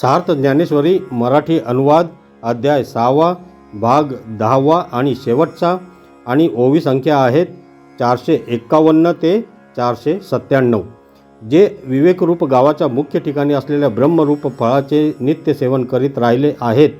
सार्थ ज्ञानेश्वरी मराठी अनुवाद अध्याय सहावा भाग दहावा आणि शेवटचा आणि ओवी संख्या आहेत चारशे एक्कावन्न ते चारशे सत्त्याण्णव जे विवेकरूप गावाच्या मुख्य ठिकाणी असलेल्या ब्रह्मरूप फळाचे नित्य सेवन करीत राहिले आहेत.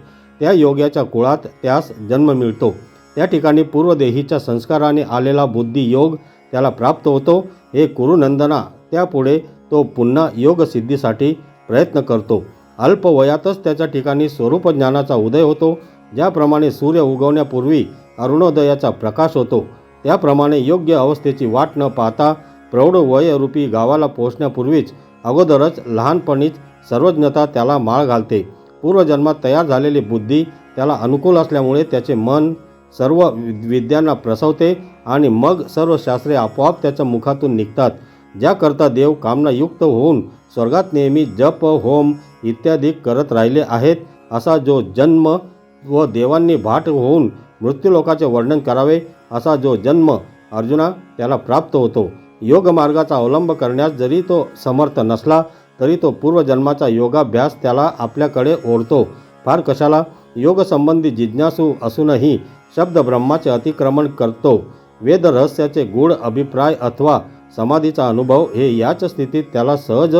त्या योग्याच्या कुळात त्यास जन्म मिळतो. त्या ठिकाणी पूर्वदेहीच्या संस्काराने आलेला बुद्धी योग त्याला प्राप्त होतो. हे कुरुनंदना त्यापुढे तो पुन्हा योगसिद्धीसाठी प्रयत्न करतो. अल्प वयातच त्याच्या ठिकाणी स्वरूप ज्ञानाचा उदय होतो. ज्याप्रमाणे सूर्य उगवण्यापूर्वी अरुणोदयाचा प्रकाश होतो त्याप्रमाणे योग्य अवस्थेची वाट न पाहता प्रौढ वयरूपी गावाला पोहोचण्यापूर्वीच अगोदरच लहानपणीच सर्वज्ञता त्याला माळ घालते. पूर्वजन्मात तयार झालेली बुद्धी त्याला अनुकूल असल्यामुळे त्याचे मन सर्व वि- विद्यांना प्रसवते आणि मग सर्व शास्त्रे आपोआप त्याच्या मुखातून निघतात. ज्याकरता देव कामनायुक्त होऊन स्वर्गात नेहमी जप होम इत्यादी करत राहिले आहेत असा जो जन्म व देवांनी भाट होऊन मृत्यूलोकाचे वर्णन करावे असा जो जन्म अर्जुना त्याला प्राप्त होतो. योगमार्गाचा अवलंब करण्यास जरी तो समर्थ नसला तरी तो पूर्वजन्माचा योगाभ्यास त्याला आपल्याकडे ओढतो. फार कशाला? योगसंबंधी जिज्ञासू असूनही शब्द ब्रह्माचे अतिक्रमण करतो. वेद रहस्याचे गूढ अभिप्राय अथवा समाधीचा अनुभव हे याच स्थितीत त्याला सहज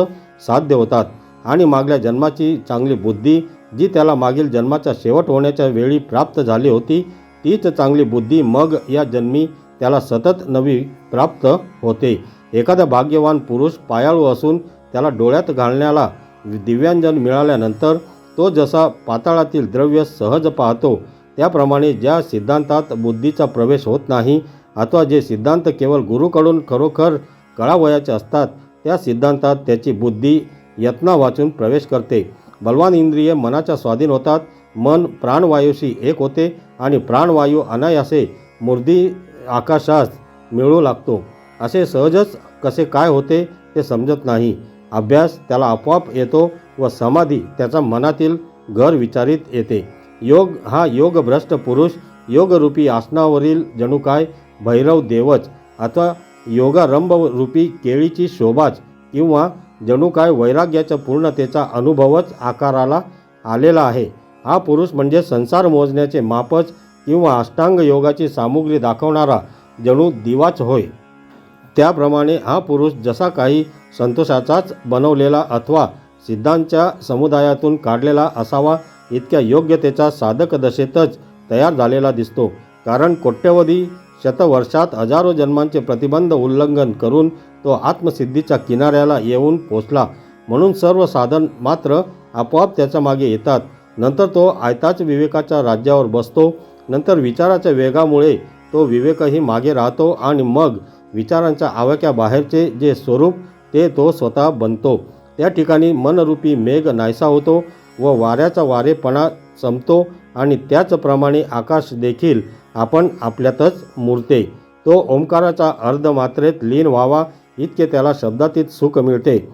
साध्य होतात. आणि मागल्या जन्माची चांगली बुद्धी जी त्याला मागील जन्माचा शेवट होण्याच्या वेळी प्राप्त झाली होती तीच चांगली बुद्धी मग या जन्मी त्याला सतत नवी प्राप्त होते. एखादा भाग्यवान पुरुष पायाळू असून त्याला डोळ्यात घालण्याला दिव्यांजन मिळाल्यानंतर तो जसा पाताळातील द्रव्य सहज पाहतो त्याप्रमाणे ज्या सिद्धांतात बुद्धीचा प्रवेश होत नाही अथवा जे सिद्धांत केवळ गुरुकडून खरोखर कळावयाचे असतात त्या सिद्धांतात त्याची बुद्धी यत्ना वाचून प्रवेश करते. बलवान इंद्रिय मनाच्या स्वाधीन होतात. मन प्राणवायूशी एक होते आणि प्राणवायू अनायासे मूर्दी आकाशास मिळू लागतो. असे सहजच कसे काय होते ते समजत नाही. अभ्यास त्याला आपोआप येतो व समाधी त्याचा मनातील घर विचारित येते. योग हा योगभ्रष्ट पुरुष योगरूपी आसनावरील जणू काय? भैरव देवच. अथवा योगारंभरूपी केळीची शोभाच किंवा जणू काय वैराग्याच्या पूर्णतेचा अनुभवच आकाराला आलेला आहे. हा पुरुष म्हणजे संसार मोजण्याचे मापच किंवा अष्टांग योगाची सामुग्री दाखवणारा जणू दिवाच होय. त्याप्रमाणे हा पुरुष जसा काही संतोषाचाच बनवलेला अथवा सिद्धांच्या समुदायातून काढलेला असावा इतक्या योग्यतेचा साधक दशेतच तयार झालेला दिसतो. कारण कोट्यवधी शतवर्षात हजारो जन्मांचे प्रतिबंध उल्लंघन करून तो आत्मसिद्धीच्या किनाऱ्याला येऊन पोचला. म्हणून सर्व साधन मात्र आपोआप त्याच्यामागे येतात. नंतर तो आयताच विवेकाच्या राज्यावर बसतो. नंतर विचाराच्या वेगामुळे तो विवेकही मागे राहतो आणि मग विचारांच्या आवाक्या बाहेरचे जे स्वरूप ते तो स्वतः बनतो. त्या ठिकाणी मनरूपी मेघ नाहीसा होतो व वाऱ्याचा वारेपणा संपतो आणि त्याचप्रमाणे आकाश देखील आपण आपल्यातच मुरते. तो ओंकाराचा अर्धमात्रेत लीन व्हावा इतके त्याला शब्दातीत सुख मिळते.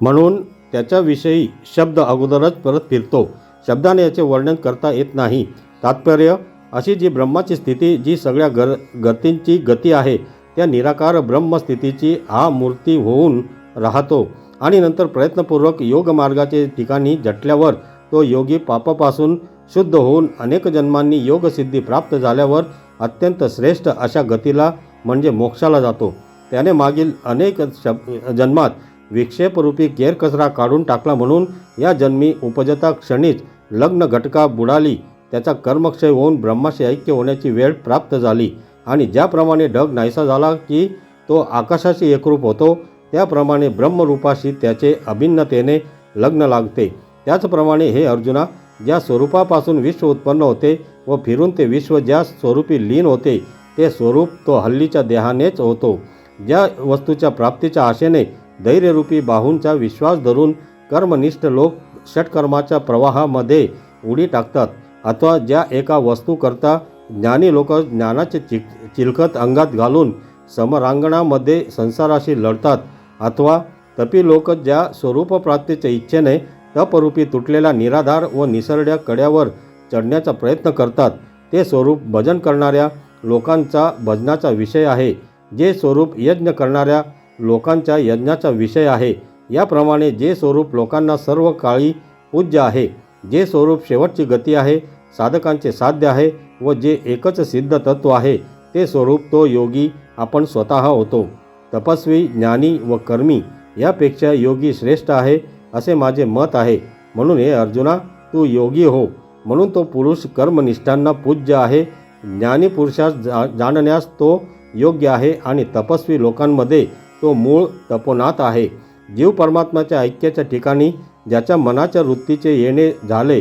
म्हणून त्याच्याविषयी शब्द अगोदरच परत फिरतो. शब्दाने याचे वर्णन करता येत नाही. तात्पर्य अशी जी ब्रह्माची स्थिती जी सगळ्या गर गतींची गती आहे त्या निराकार ब्रह्मस्थितीची हा मूर्ती होऊन राहतो. आणि नंतर प्रयत्नपूर्वक योगमार्गाचे ठिकाणी जटल्यावर तो योगी पापापासून शुद्ध होऊन अनेक जन्मांनी योगसिद्धी प्राप्त झाल्यावर अत्यंत श्रेष्ठ अशा गतीला म्हणजे मोक्षाला जातो. त्याने मागील अनेक शब जन्मात विक्षेपरूपी केरकचरा काढून टाकला म्हणून या जन्मी उपजता क्षणीच लग्न घटका बुडाली त्याचा कर्मक्षय होऊन ब्रह्माशी ऐक्य होण्याची वेळ प्राप्त झाली. आणि ज्याप्रमाणे ढग नाहीसा झाला की तो आकाशाशी एकरूप होतो त्याप्रमाणे ब्रह्मरूपाशी त्याचे अभिन्नतेने लग्न लागते. त्याचप्रमाणे हे अर्जुना ज्या स्वरूपापासून विश्व उत्पन्न होते व फिरून ते विश्व ज्या स्वरूपी लीन होते ते स्वरूप तो हल्लीच्या देहानेच होतो. ज्या वस्तूच्या प्राप्तीच्या आशेने धैर्यरूपी बाहूंचा विश्वास धरून कर्मनिष्ठ लोक षटकर्माच्या प्रवाहामध्ये उडी टाकतात अथवा ज्या एका वस्तूकरता ज्ञानी लोक ज्ञानाचे चि चिलखत अंगात घालून समरांगणामध्ये संसाराशी लढतात अथवा तपी लोक ज्या स्वरूपप्राप्तीच्या इच्छेने अपरूपी तुटलेल्या निराधार व निसरड्या कड्यावर चढण्याचा प्रयत्न करतात. ते स्वरूप भजन करणाऱ्या लोकांचा भजनाचा विषय आहे. जे स्वरूप यज्ञ करणाऱ्या लोकांच्या यज्ञाचा विषय आहे. याप्रमाणे जे स्वरूप लोकांना सर्व काळी पूज्य आहे जे स्वरूप शेवटची गती आहे साधकांचे साध्य आहे व जे एकच सिद्ध तत्व आहे ते स्वरूप तो योगी आपण स्वतः होतो. तपस्वी ज्ञानी व कर्मी यापेक्षा योगी श्रेष्ठ आहे. असे माझे मत आहे. म्हणून हे अर्जुना तू योगी हो. म्हणून तो पुरुष कर्मनिष्ठांना पूज्य आहे. ज्ञानी पुरुषास जा जाणण्यास तो योग्य आहे आणि तपस्वी लोकांमध्ये तो मूळ तपोनात आहे. जीव परमात्म्याच्या ऐक्याच्या ठिकाणी ज्याच्या मनाच्या वृत्तीचे येणे झाले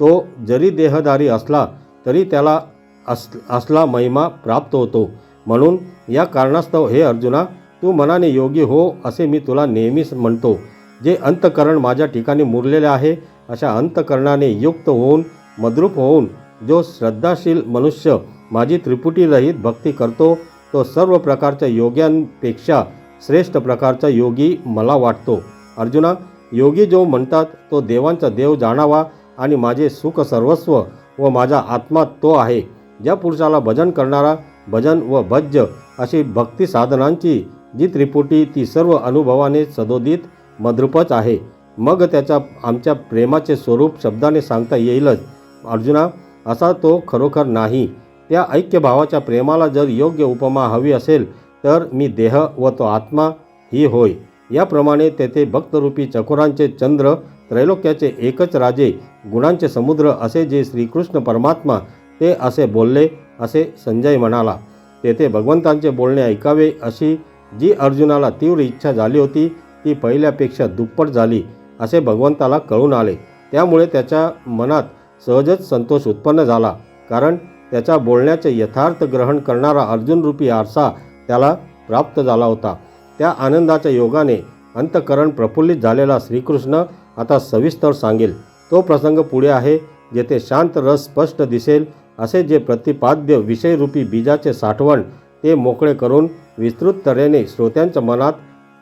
तो जरी देहधारी असला तरी त्याला अस असला महिमा प्राप्त होतो. म्हणून या कारणास्तव हे अर्जुना तू मनाने योगी हो असे मी तुला नेहमीच म्हणतो. जे अंतकरण माझ्या ठिकाणी मुरलेले आहे अशा अंतकरणाने युक्त होऊन मद्रूप होऊन जो श्रद्धाशील मनुष्य माझी त्रिपुटीरहित भक्ती करतो तो सर्व प्रकारच्या योग्यांपेक्षा श्रेष्ठ प्रकारचा योगी मला वाटतो. अर्जुना योगी जो म्हणतात तो देवांचा देव जाणावा आणि माझे सुख सर्वस्व व माझा आत्मा तो आहे. ज्या पुरुषाला भजन करणारा भजन व भज्य अशी भक्ती साधनांची जी त्रिपुटी ती सर्व अनुभवाने सदोदित मद्रूपच आहे. मग त्याच्या आमच्या प्रेमाचे स्वरूप शब्दाने सांगता येईलच. अर्जुना असा तो खरोखर नाही. त्या ऐक्यभावाच्या प्रेमाला जर योग्य उपमा हवी असेल तर मी देह व तो आत्मा ही होय. याप्रमाणे तेथे भक्तरूपी चकोरांचे चंद्र त्रैलोक्याचे एकच राजे गुणांचे समुद्र असे जे श्रीकृष्ण परमात्मा ते असे बोलले असे संजय म्हणाला. तेथे भगवंतांचे बोलणे ऐकावे अशी जी अर्जुनाला तीव्र इच्छा झाली होती ती पहिल्यापेक्षा दुप्पट झाली असे भगवंताला कळून आले. त्यामुळे त्याच्या मनात सहजच संतोष उत्पन्न झाला कारण त्याच्या बोलण्याचे यथार्थ ग्रहण करणारा अर्जुनरूपी आरसा त्याला प्राप्त झाला होता. त्या आनंदाच्या योगाने अंतकरण प्रफुल्लित झालेला श्रीकृष्ण आता सविस्तर सांगेल. तो प्रसंग पुढे आहे जेथे शांत रस स्पष्ट दिसेल असे जे प्रतिपाद्य विषयरूपी बीजाचे साठवण ते मोकळे करून विस्तृत तऱ्हेने श्रोत्यांच्या मनात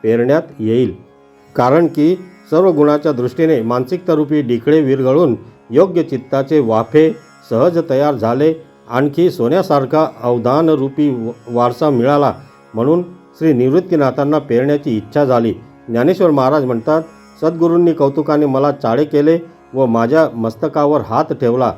पेरण्यात येईल. कारण की सर्व गुणाच्या दृष्टीने मानसिकतारूपी डिकळे विरघळून योग्य चित्ताचे वाफे सहज तयार झाले. आणखी सोन्यासारखा अवधानरूपी वारसा मिळाला म्हणून श्री निवृत्तीनाथांना पेरण्याची इच्छा झाली. ज्ञानेश्वर महाराज म्हणतात सद्गुरूंनी कौतुकाने मला चाळे केले व माझ्या मस्तकावर हात ठेवला.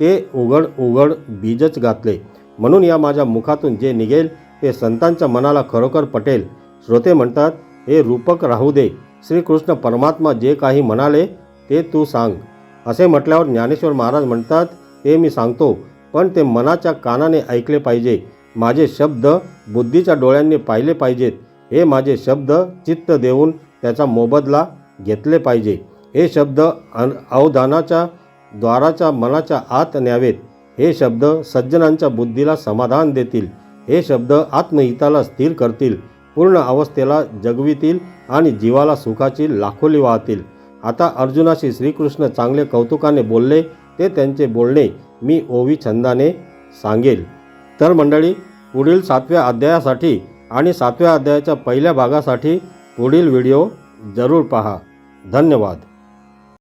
ते उघड उघड बीजच घातले. म्हणून या माझ्या मुखातून जे निघेल ते संतांच्या मनाला खरोखर पटेल. श्रोते म्हणतात हे रूपक राहू दे. श्रीकृष्ण परमात्मा जे काही म्हणाले ते तू सांग. असे म्हटल्यावर ज्ञानेश्वर महाराज म्हणतात ते मी सांगतो पण ते मनाच्या कानाने ऐकले पाहिजे. माझे शब्द बुद्धीच्या डोळ्यांनी पाहिले पाहिजेत. हे माझे शब्द चित्त देऊन त्याचा मोबदला घेतले पाहिजे. हे शब्द अन अवधानाच्या द्वाराच्या मनाच्या आत न्यावेत. हे शब्द सज्जनांच्या बुद्धीला समाधान देतील. हे शब्द आत्महिताला स्थिर करतील. पूर्ण अवस्थेला जगवितील आणि जीवाला सुखाची लाखोली वाहतील. आता अर्जुनाशी श्रीकृष्ण चांगले कौतुकाने बोलले ते त्यांचे बोलणे मी ओवी छंदाने सांगेल. तर मंडळी पुढील सातव्या अध्यायासाठी आणि सातव्या अध्यायाच्या पहिल्या भागासाठी पुढील व्हिडिओ जरूर पहा. धन्यवाद.